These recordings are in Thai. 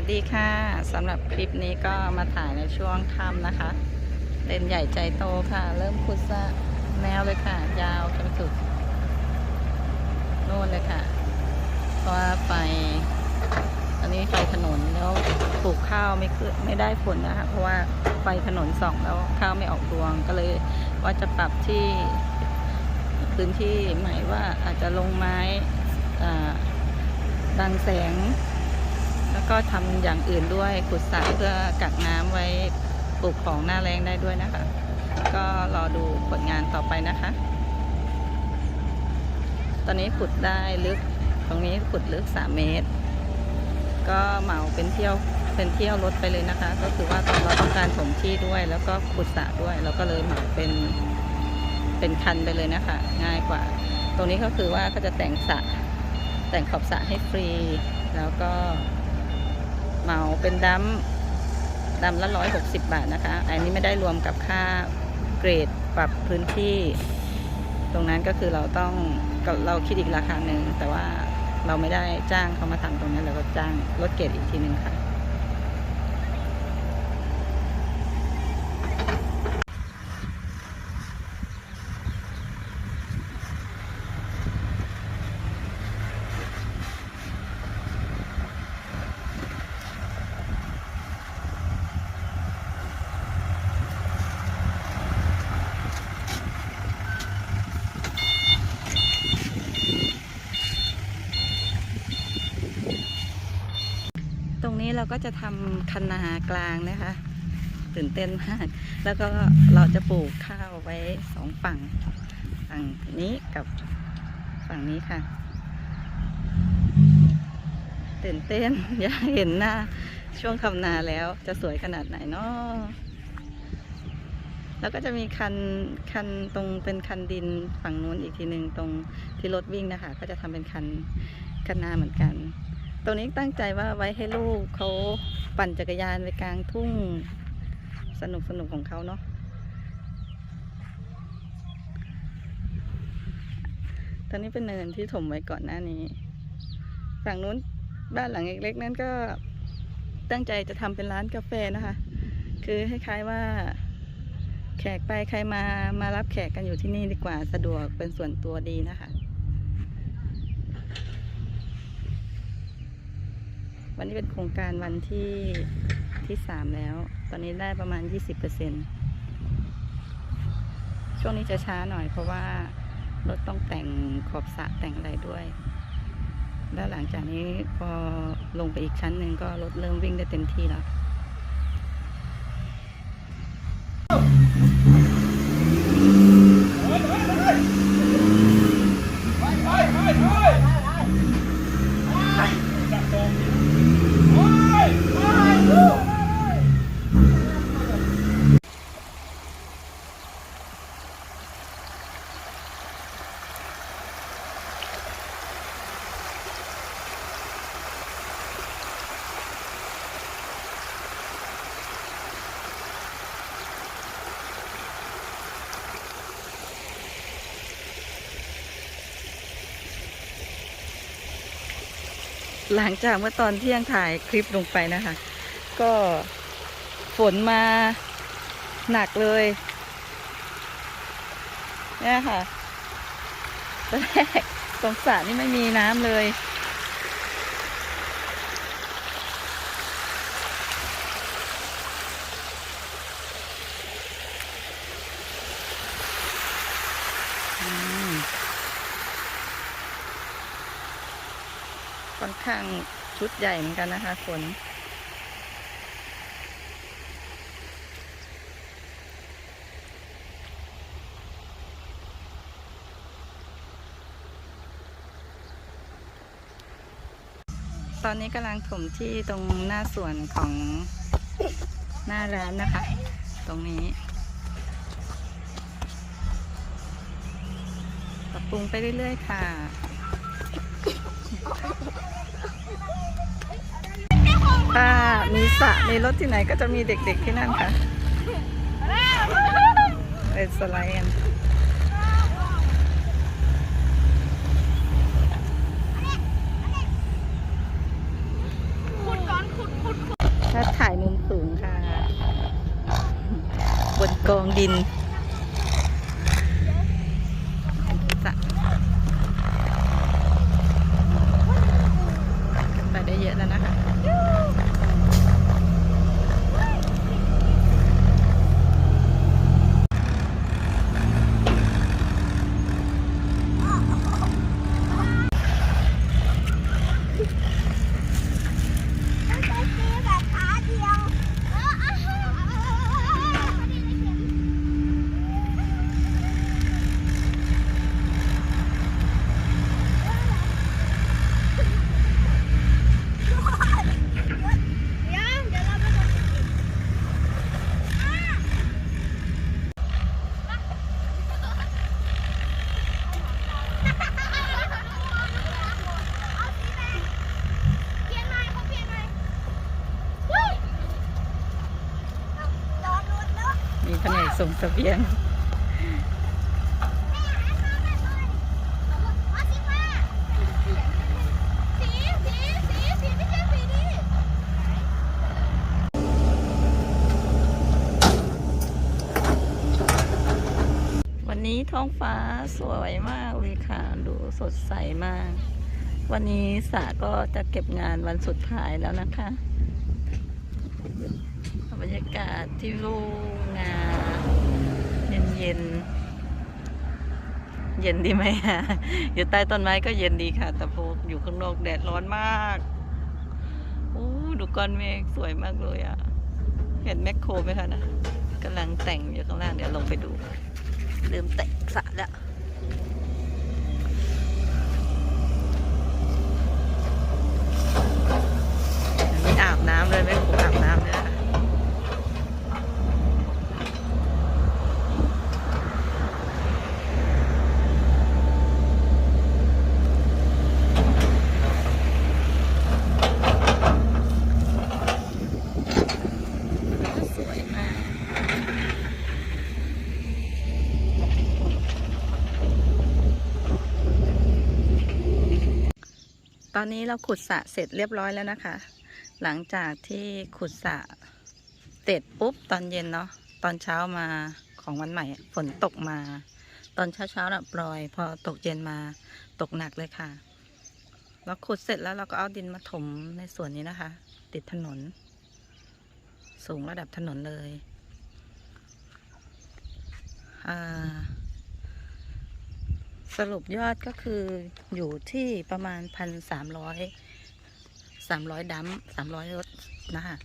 วัสดีค่ะสำหรับคลิปนี้ก็มาถ่ายในช่วงค่ำนะคะ เล่นใหญ่ใจโตค่ะ เริ่มขุดสระแนวเลยค่ะ ยาวจนสุดโน่นเลยค่ะ เพราะว่าไฟอันนี้ไฟถนนแล้วปลูกข้าวไม่ขึ้นไม่ได้ผลนะคะ เพราะว่าไฟถนนส่องแล้วข้าวไม่ออกรวงก็เลยว่าจะปรับที่พื้นที่ใหม่ว่าอาจจะลงไม้อ่าบังแสง แล้วก็ทำอย่างอื่นด้วยขุดสระเพื่อกักน้ำไว้ปลูกของหน้าแรงได้ด้วยนะคะ ก็รอดูผลงานต่อไปนะคะ ตอนนี้ขุดได้ลึกตรงนี้ขุดลึก 3 เมตร ก็เหมาเป็นเที่ยวเป็นเที่ยวรถไปเลยนะคะ ก็คือว่าตอนเราต้องการถมที่ด้วย แล้วก็ขุดสระด้วยเราก็เลยเหมาเป็นเป็นคันไปเลยนะคะ ง่ายกว่า ตรงนี้ก็คือว่าเขาจะแต่งสระแต่งขอบสระให้ฟรี แล้วก็ เหมาเป็นดัมดัมละร้อยหกสิบบาทนะคะ อันนี้ไม่ได้รวมกับค่าเกรดปรับพื้นที่ ตรงนั้นก็คือเราต้องเราคิดอีกราคาหนึ่งแต่ว่าเราไม่ได้จ้างเขามาทำตรงนั้นเราก็จ้างลดเกรดอีกทีหนึ่งค่ะ เราก็จะทำคันนากลางนะคะ ตื่นเต้นมาก แล้วก็เราจะปลูกข้าวไว้สองฝั่ง ฝั่งนี้กับฝั่งนี้ค่ะ ตื่นเต้นอยากเห็นหน้าช่วงทำนาแล้วจะสวยขนาดไหนเนาะแล้วก็จะมีคันคันตรงเป็นคันดินฝั่งนู้นอีกทีหนึ่งตรงที่รถวิ่งนะคะ ก็จะทำเป็นคันคันนาเหมือนกัน รงนี้ตั้งใจว่าไว้ให้ลูกเขาปั่นจักรยานไปกลางทุ่งสนุกสนุกของเขาเนาะตอนนี้เป็นเนินที่ถมไว้ก่อนหน้านี้ ฝั่งนู้นบ้านหลังเล็กๆนั่นก็ตั้งใจจะทำเป็นร้านกาแฟนะคะ คือคล้ายๆว่า แขกไปใครมามารับแขกกันอยู่ที่นี่ดีกว่าสะดวกเป็นส่วนตัวดีนะคะ วันนี้เป็นโครงการวันที่ที่สามแล้ว ตอนนี้ได้ประมาณยี่สิบเปอร์เซ็นช่วงนี้จะช้าหน่อยเพราะว่ารถต้องแต่งขอบสะแต่งอะไรด้วย แล้วหลังจากนี้พอลงไปอีกชั้นหนึ่งก็รถเริ่มวิ่งได้เต็มที่แล้ว หลังจากเมื่อตอนเที่ยงถ่ายคลิปลงไปนะคะ ก็ฝนมาหนักเลยเนี่ยค่ะตอนแรกตรงสระนี่ไม่มีน้ำเลย อืม ค่อน ข้างชุดใหญ่เหมือนกันนะคะฝนตอนนี้กำลังถมที่ตรงหน้าสวนของหน้าร้านนะคะ ตรงนี้ปรับปรุงไปเรื่อยๆค่ะ ถ้ามีสระมีรถที่ไหนก็จะมีเด็กๆที่นั่นค่ะเอ็นสไลด์กันถ้าถ่ายมุมสูงค่ะ บนกองดิน ม่ใช่สีนี้วันนี้ท้องฟ้าสวยมากเลยค่ะ ดูสดใสมาก วันนี้สาก็จะเก็บงานวันสุดท้ายแล้วนะคะ บรรยากาศที่ลูงาน เย็น เย็นดีไหมฮะอยู่ใต้ต้นไม้ก็เย็นดีค่ะ แต่พออยู่ข้างนอกแดดร้อนมากโอ้ดูก้อนเมฆสวยมากเลยอะ่ะ เห็นแมคโครไหมคะนะกำลังแต่งอยู่ข้างล่างเดี๋ยวลงไปดู ลืมแตะสระแล้วมีอาบน้ำเลยไม่ครูอาบน้ำเลยนะคะสวยมาก ต อนนี้เราขุดสะเสร็จเรียบร้อยแล้วนะคะ หลังจากที่ขุดสะเสร็จปุ๊บตอนเย็นเนาะตอนเช้ามาของวันใหม่ฝนตกมา ตอนเช้าเช้าๆน่ะปล่อย พอตกเย็นมาตกหนักเลยค่ะเราขุดเสร็จแล้วเราก็เอาดินมาถมในส่วนนี้นะคะ ติดถนน สูงระดับถนนเลยอ่า สรุปยอดก็คืออยู่ที่ประมาณพันสามร้อยสามร้อยดัมสามร้อยรถนะคะ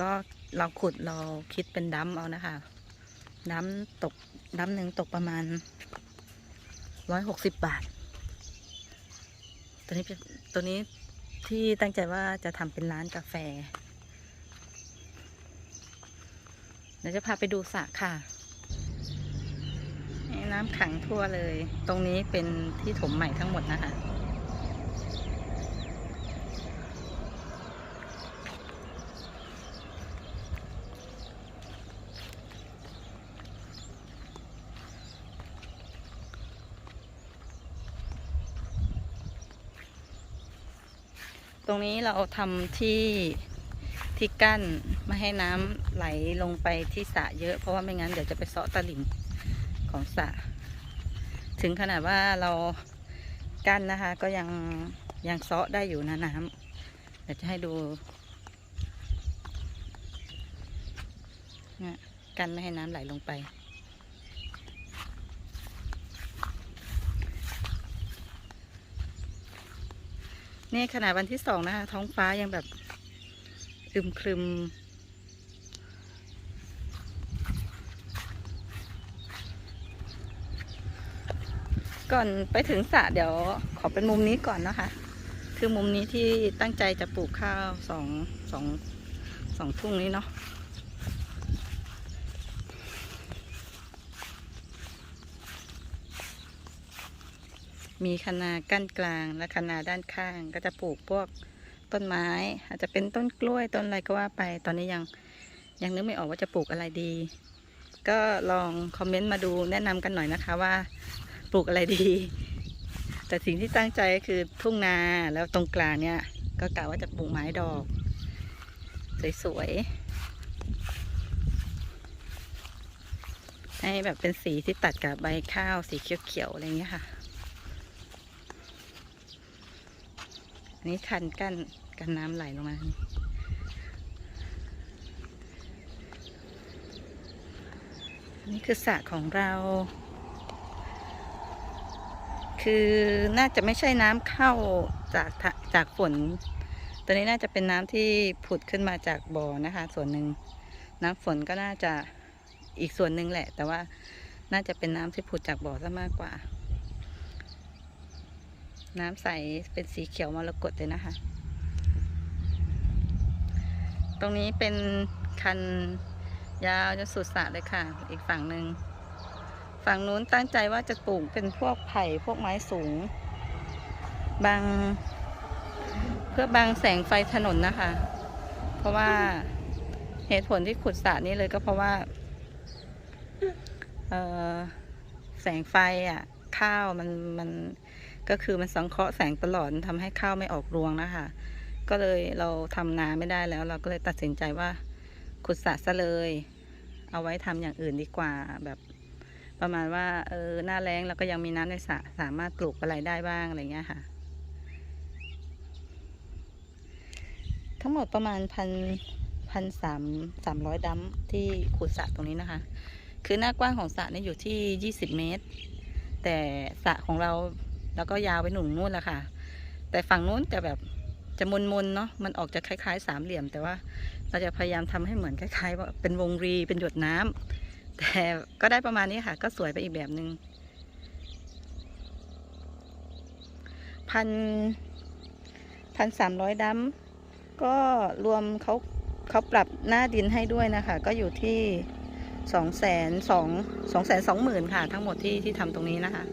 ก็เราขุดเราคิดเป็นดัมเอานะคะดัมตกดัมหนึ่งตกประมาณร้อยหกสิบบาท ตัวนี้ตัวนี้ที่ตั้งใจว่าจะทำเป็นร้านกาแฟเดี๋ยวจะพาไปดูสระค่ะ น้ำขังทั่วเลย ตรงนี้เป็นที่ถมใหม่ทั้งหมดนะคะ ตรงนี้เราทำที่ที่กั้นไม่ให้น้ำไหลลงไปที่สระเยอะเพราะว่าไม่งั้นเดี๋ยวจะไปเซาะตลิ่ง ของสระถึงขนาดว่าเรากั้นนะคะ ก็ยังยังเซาะได้อยู่นะน้ำเดี๋ยวจะให้ดูนี่ยกั้นไม่ให้น้ำไหลลงไปนี่ขนาดวันที่สองนะคะ ท้องฟ้ายังแบบอึมครึม ก่อนไปถึงสระเดี๋ยวขอเป็นมุมนี้ก่อนนะคะ คือมุมนี้ที่ตั้งใจจะปลูกข้าวสองสองสองทุ่งนี้เนาะมีคะนากั้นกลางและคะนาด้านข้างก็จะปลูกพวกต้นไม้ อาจจะเป็นต้นกล้วยต้นอะไรก็ว่าไป ตอนนี้ยังยังนึกไม่ออกว่าจะปลูกอะไรดี ก็ลองคอมเมนต์มาดูแนะนำกันหน่อยนะคะว่า ปลูกอะไรดี แต่สิ่งที่ตั้งใจก็คือทุ่งนาแล้วตรงกลางเนี่ย ก็กะว่าจะปลูกไม้ดอก สวยๆให้แบบเป็นสีที่ตัดกับใบข้าวสีเขียวๆอะไรอย่างเงี้ยค่ะอันนี้คันกั้นกันน้ำไหลลงมาอันนี้คือสระของเรา คือน่าจะไม่ใช่น้ำเข้าจากจากฝน ตัวนี้น่าจะเป็นน้ำที่ผุดขึ้นมาจากบ่อนะคะ ส่วนหนึ่งน้ำฝนก็น่าจะอีกส่วนหนึ่งแหละ แต่ว่าน่าจะเป็นน้ำที่ผุดจากบ่อซะมากกว่า น้ำใสเป็นสีเขียวมรกตเลยนะคะ ตรงนี้เป็นคันยาวจนสุดสระเลยค่ะ อีกฝั่งหนึ่ง ฝั่งนู้นตั้งใจว่าจะปลูกเป็นพวกไผ่พวกไม้สูงบางเพื่อบังแสงไฟถนนนะคะ เพราะว่าเหตุผลที่ขุดสระนี้เลยก็เพราะว่าแสงไฟอะ ข้าวมันมันก็คือมันสังเคราะห์แสงตลอดทำให้ข้าวไม่ออกรวงนะคะ ก็เลยเราทำนาไม่ได้แล้ว เราก็เลยตัดสินใจว่าขุดสระซะเลย เอาไว้ทำอย่างอื่นดีกว่าแบบ ประมาณว่าเออหน้าแล้งเราก็ยังมีน้ำในสระสามารถปลูกอะไรได้บ้างอะไรเงี้ยค่ะ ทั้งหมดประมาณพันพันสามสามร้อยดัมที่ขุดสระตรงนี้นะคะ คือหน้ากว้างของสระนี่อยู่ที่ยี่สิบเมตร แต่สระของเราแล้วก็ยาวไปหนุนนู่นแหละค่ะ แต่ฝั่งนู้นจะแบบจะมนมนๆเนาะมันออกจะคล้ายๆ สามเหลี่ยม แต่ว่าเราจะพยายามทำให้เหมือนคล้ายๆว่าเป็นวงรีเป็นหยดน้ำ แต่ก็ได้ประมาณนี้ค่ะ ก็สวยไปอีกแบบหนึง่งพันพันสามร้อยดัมก็รวมเขาเขาปรับหน้าดินให้ด้วยนะคะ ก็อยู่ที่สองแสนสองสองแสนสองหมื่นค่ะ ทั้งหมดที่ที่ทำตรงนี้นะคะ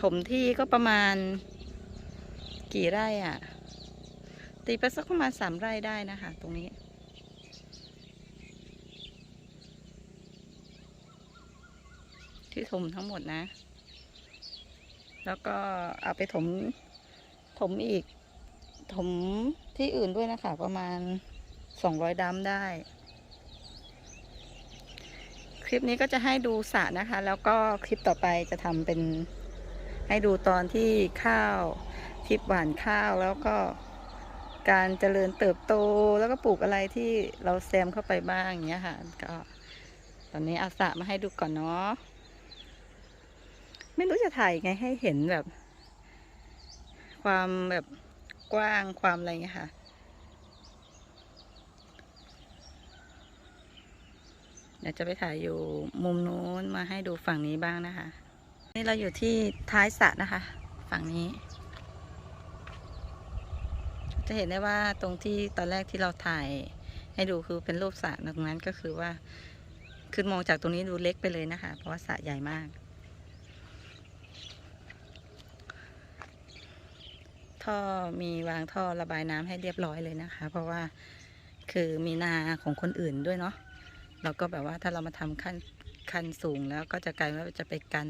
ถมที่ก็ประมาณกี่ไร่อะ่ะ ตีไปสักประมาณสามไร่ได้นะคะ ตรงนี้ ที่ถมทั้งหมดนะ แล้วก็เอาไปถม ถมอีก ถมที่อื่นด้วยนะคะ ประมาณสองร้อยดัมได้ คลิปนี้ก็จะให้ดูสระนะคะ แล้วก็คลิปต่อไปจะทำเป็นให้ดูตอนที่ข้าวคลิปหวานข้าวแล้วก็การเจริญเติบโตแล้วก็ปลูกอะไรที่เราแซมเข้าไปบ้างอย่างเงี้ยค่ะ ก็ตอนนี้เอาสระมาให้ดูก่อนเนาะ ไม่รู้จะถ่ายไงให้เห็นแบบ ความแบบกว้างความอะไรเงี้ยค่ะเดี๋ยวจะไปถ่ายอยู่มุมนู้นมาให้ดูฝั่งนี้บ้างนะคะ นี่เราอยู่ที่ท้ายสระนะคะ ฝั่งนี้ จะเห็นได้ว่าตรงที่ตอนแรกที่เราถ่ายให้ดูคือเป็นรูปสระตรงนั้นก็คือว่า คือมองจากตรงนี้ดูเล็กไปเลยนะคะ เพราะว่าสระใหญ่มาก ท่อมีวางท่อระบายน้ำให้เรียบร้อยเลยนะคะ เพราะว่าคือมีนาของคนอื่นด้วยเนาะเราก็แบบว่าถ้าเรามาทำขั้นขั้นสูงแล้วก็จะกลายว่าจะไปกัน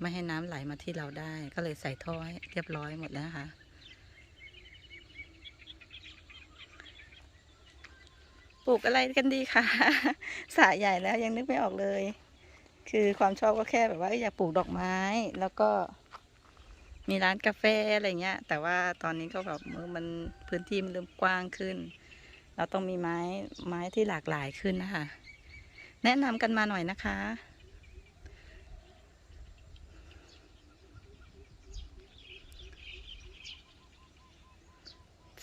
ไม่ให้น้ำไหลมาที่เราได้ ก็เลยใส่ท่อให้เรียบร้อยหมดแล้วนะคะปลูกอะไรกันดีคะสระใหญ่แล้วยังนึกไม่ออกเลย คือความชอบก็แค่แบบว่าอยากปลูกดอกไม้แล้วก็ มีร้านกาแฟอะไรเงี้ย แต่ว่าตอนนี้ก็แบบเออมันพื้นที่มันเริ่มกว้างขึ้น เราต้องมีไม้ไม้ที่หลากหลายขึ้นนะคะ แนะนำกันมาหน่อยนะคะ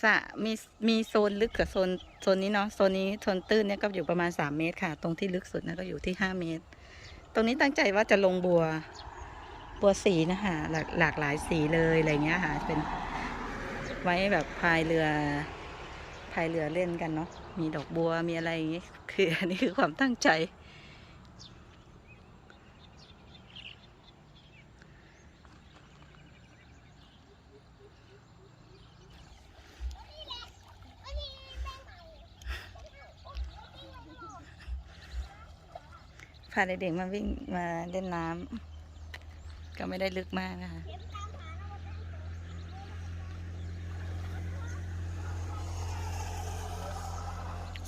สะมีมีโซนลึกกับโซนโซนนี้เนาะโซนนี้โซนตื้นเนี่ยก็อยู่ประมาณสามเมตรค่ะ ตรงที่ลึกสุดนะก็อยู่ที่ห้าเมตร ตรงนี้ตั้งใจว่าจะลงบัว บัวสีนะคะหลากหลากหลายสีเลยอะไรเงี้ยค่ะ เป็นไว้แบบพายเรือพายเรือเล่นกันเนาะมีดอกบัวมีอะไรอย่างงี้คืออันนี้คือความตั้งใจ พาเด็กๆมาวิ่งมาเล่นน้ำ ก็ไม่ได้ลึกมากนะคะ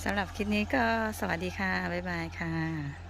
สำหรับคลิปนี้ก็สวัสดีค่ะ บ๊ายบายค่ะ